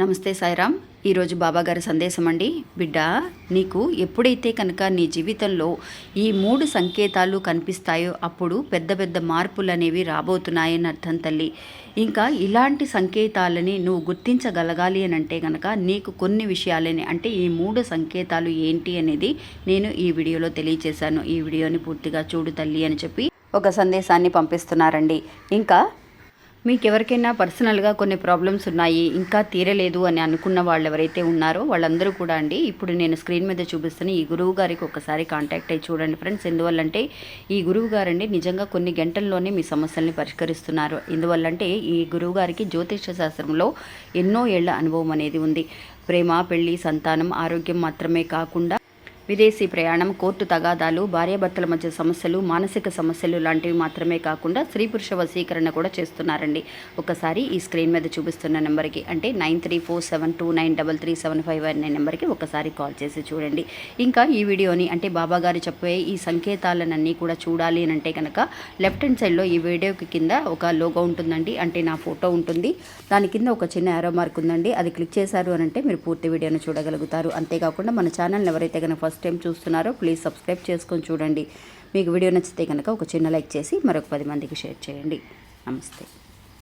నమస్తే సాయిరామ్. ఈరోజు బాబాగారి సందేశం అండి. బిడ్డ నీకు ఎప్పుడైతే కనుక నీ జీవితంలో ఈ మూడు సంకేతాలు కనిపిస్తాయో అప్పుడు పెద్ద పెద్ద మార్పులు అనేవి రాబోతున్నాయని అర్థం తల్లి. ఇంకా ఇలాంటి సంకేతాలని నువ్వు గుర్తించగలగాలి అని అంటే కనుక నీకు కొన్ని విషయాలని అంటే ఈ మూడు సంకేతాలు ఏంటి అనేది నేను ఈ వీడియోలో తెలియచేశాను. ఈ వీడియోని పూర్తిగా చూడు తల్లి అని చెప్పి ఒక సందేశాన్ని పంపిస్తున్నారండి. ఇంకా మీకు ఎవరికైనా పర్సనల్గా కొన్ని ప్రాబ్లమ్స్ ఉన్నాయి ఇంకా తీరలేదు అని అనుకున్న వాళ్ళు ఎవరైతే ఉన్నారో వాళ్ళందరూ కూడా అండి ఇప్పుడు నేను స్క్రీన్ మీద చూపిస్తున్న ఈ గురువు గారికి ఒకసారి కాంటాక్ట్ అయ్యి చూడండి ఫ్రెండ్స్. ఎందువల్లంటే ఈ గురువు గారండి నిజంగా కొన్ని గంటల్లోనే మీ సమస్యల్ని పరిష్కరిస్తున్నారు. ఎందువల్లంటే ఈ గురువు గారికి జ్యోతిష శాస్త్రంలో ఎన్నో ఏళ్ళ అనుభవం అనేది ఉంది. ప్రేమ పెళ్ళి సంతానం ఆరోగ్యం మాత్రమే కాకుండా విదేశీ ప్రయాణం కోర్టు తగాదాలు భార్యాభర్తల మధ్య సమస్యలు మానసిక సమస్యలు లాంటివి మాత్రమే కాకుండా స్త్రీ పురుష వశీకరణ కూడా చేస్తున్నారండి. ఒకసారి ఈ స్క్రీన్ మీద చూపిస్తున్న నెంబర్కి అంటే nine three four seven two nine double three seven five అనే నెంబర్కి ఒకసారి కాల్ చేసి చూడండి. ఇంకా ఈ వీడియోని అంటే బాబా గారు చెప్పే ఈ సంకేతాలనన్నీ కూడా చూడాలి అని అంటే కనుక లెఫ్ట్ హ్యాండ్ సైడ్లో ఈ వీడియోకి కింద ఒక లోగో ఉంటుందండి. అంటే నా ఫోటో ఉంటుంది. దాని కింద ఒక చిన్న యారో మార్క్ ఉందండి. అది క్లిక్ చేశారు అని అంటే మీరు పూర్తి వీడియోను చూడగలుగుతారు. అంతేకాకుండా మన ఛానల్ని ఎవరైతే కనుక ఫస్ట్ టైం చూస్తున్నారో ప్లీజ్ సబ్స్క్రైబ్ చేసుకొని చూడండి. మీకు వీడియో నచ్చితే కనుక ఒక చిన్న లైక్ చేసి మరొక పది మందికి షేర్ చేయండి. నమస్తే.